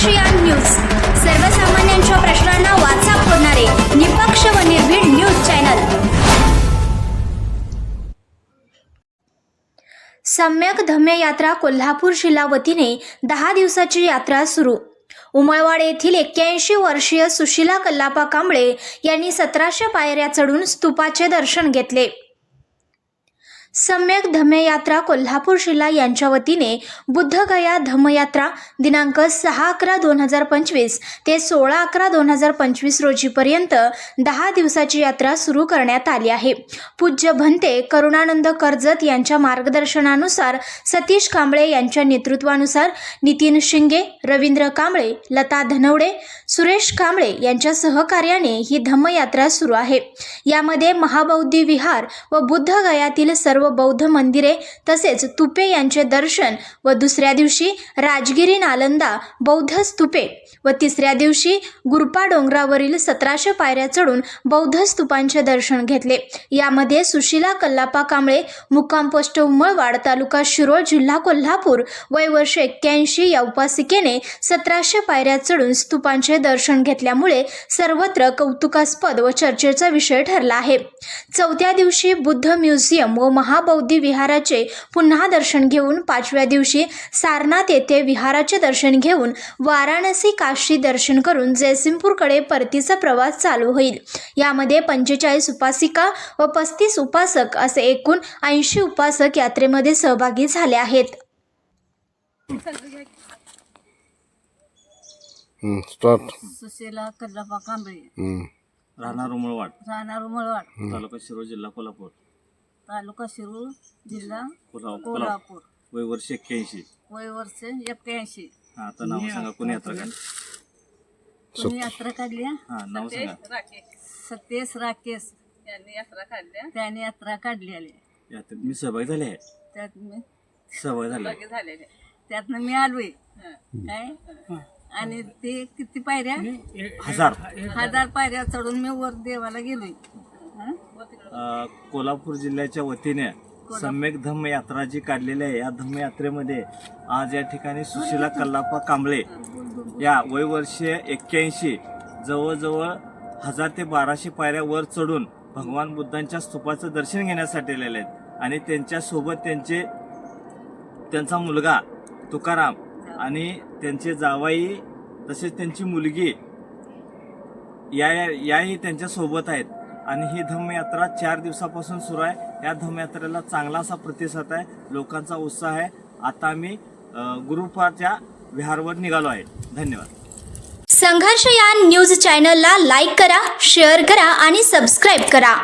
ASEAN news. सर्वसामान्यांच्या प्रश्नांना वाचा फोडणारे निपक्ष व निर्भीड न्यूज चॅनल. सम्यक धम्य यात्रा कोल्हापूर जिल्हा वतीने दहा दिवसाची यात्रा सुरू. उमळवाड येथील एक्क्याऐंशी वर्षीय सुशिला कल्लापा कांबळे यांनी सतराशे पायऱ्या चढून स्तूपाचे दर्शन घेतले. सम्यक धम्मयात्रा कोल्हापूर जिल्हा यांच्या वतीने बुद्धगया धम्मयात्रा दिनांक सहा अकरा दोन हजार पंचवीस ते सोळा अकरा दोन हजार पंचवीस रोजीपर्यंत दहा दिवसाची यात्रा सुरू करण्यात आली आहे. पूज्य भंते करुणानंद कर्जत यांच्या मार्गदर्शनानुसार सतीश कांबळे यांच्या नेतृत्वानुसार नितीन शिंगे रवींद्र कांबळे लता धनवडे सुरेश कांबळे यांच्या सहकार्याने ही धम्मयात्रा सुरू आहे. यामध्ये महाबौद्धी विहार व बुद्धगयातील सर्व बौद्ध मंदिरे तसेच तुपे यांचे दर्शन व दुसऱ्या दिवशी राजगिरी नालंदा बौद्ध स्तूपे व तिसऱ्या दिवशी गुरपा डोंगरावरील सतराशे पायऱ्या चढून बौद्ध स्तूपांचे दर्शन घेतले. यामध्ये सुशिला कल्लापा कांबळे मुक्काम पोस्ट उमळवाड तालुका शिरोळ जिल्हा कोल्हापूर वय वर्ष एक्क्याऐंशी या उपासिकेने सतराशे पायऱ्या चढून स्तूपांचे दर्शन घेतल्यामुळे सर्वत्र कौतुकास्पद व चर्चेचा विषय ठरला आहे. चौथ्या दिवशी बुद्ध म्युझियम व महा महाबौद्धी विहाराचे पुन्हा दर्शन घेऊन पाचव्या दिवशी सारनाथ येथे विहाराचे दर्शन घेऊन वाराणसी काशी दर्शन करून जयसिंगपूरकडे परतीचा प्रवास चालू होईल. यामध्ये पंचेचाळीस उपासिका व पस्तीस उपासक असे एकूण ऐंशी उपासक यात्रेमध्ये सहभागी झाले आहेत. स्टार्ट सुशीला कल्लापा कांबळे. राहणार उमळवाड. राहणार उमळवाड. तालुका शिरोळ जिल्हा कोल्हापूर. तालुका शिरूर जिल्हा कोल्हापूर. कोल्हापूर. वय वर्ष एक्क्याऐंशी. वय वर्ष एक्क्याऐंशी. हा आता नाव सांगा कोणी यात्रा काढली कोणी यात्रा काढली? हा? नाव सांगा. सतेश राकेश. यांनी यात्रा काढल्या त्याने यात्रा काढली आली. यात्रेत मी सहभागी झाले? आहे त्यात मी सहभागी झाले. त्यातनं मी आलोय. काय? आणि ते किती पायऱ्या? हजार. हजार पायऱ्या चढून मी वर देवाला गेलोय. कोल्हापूर जिल्ह्याच्या वतीने सम्यक धम्म यात्रा जी काढलेली आहे या धम्म यात्रेमध्ये आज या ठिकाणी सुशिला कल्लापा कांबळे या वय वर्ष एक्क्याऐंशी जवळजवळ हजार ते बाराशे पायऱ्या वर चढून भगवान बुद्धांच्या स्तूपाचं दर्शन घेण्यासाठी आलेले आहेत. आणि त्यांच्यासोबत त्यांचे त्यांचा मुलगा तुकाराम आणि त्यांचे जावाई तसेच त्यांची मुलगी या याही त्यांच्यासोबत आहेत. आणि ही धम्मयात्रा चार दिवसापासून सुरू आहे. या धम्मयात्रेला चांगला असा प्रतिसाद आहे. लोकांचा उत्साह आहे. आता आम्ही गुरुपाच्या विहारवर निघालो आहे. धन्यवाद. संघर्ष या न्यूज चॅनलला लाईक करा शेअर करा आणि सबस्क्राईब करा.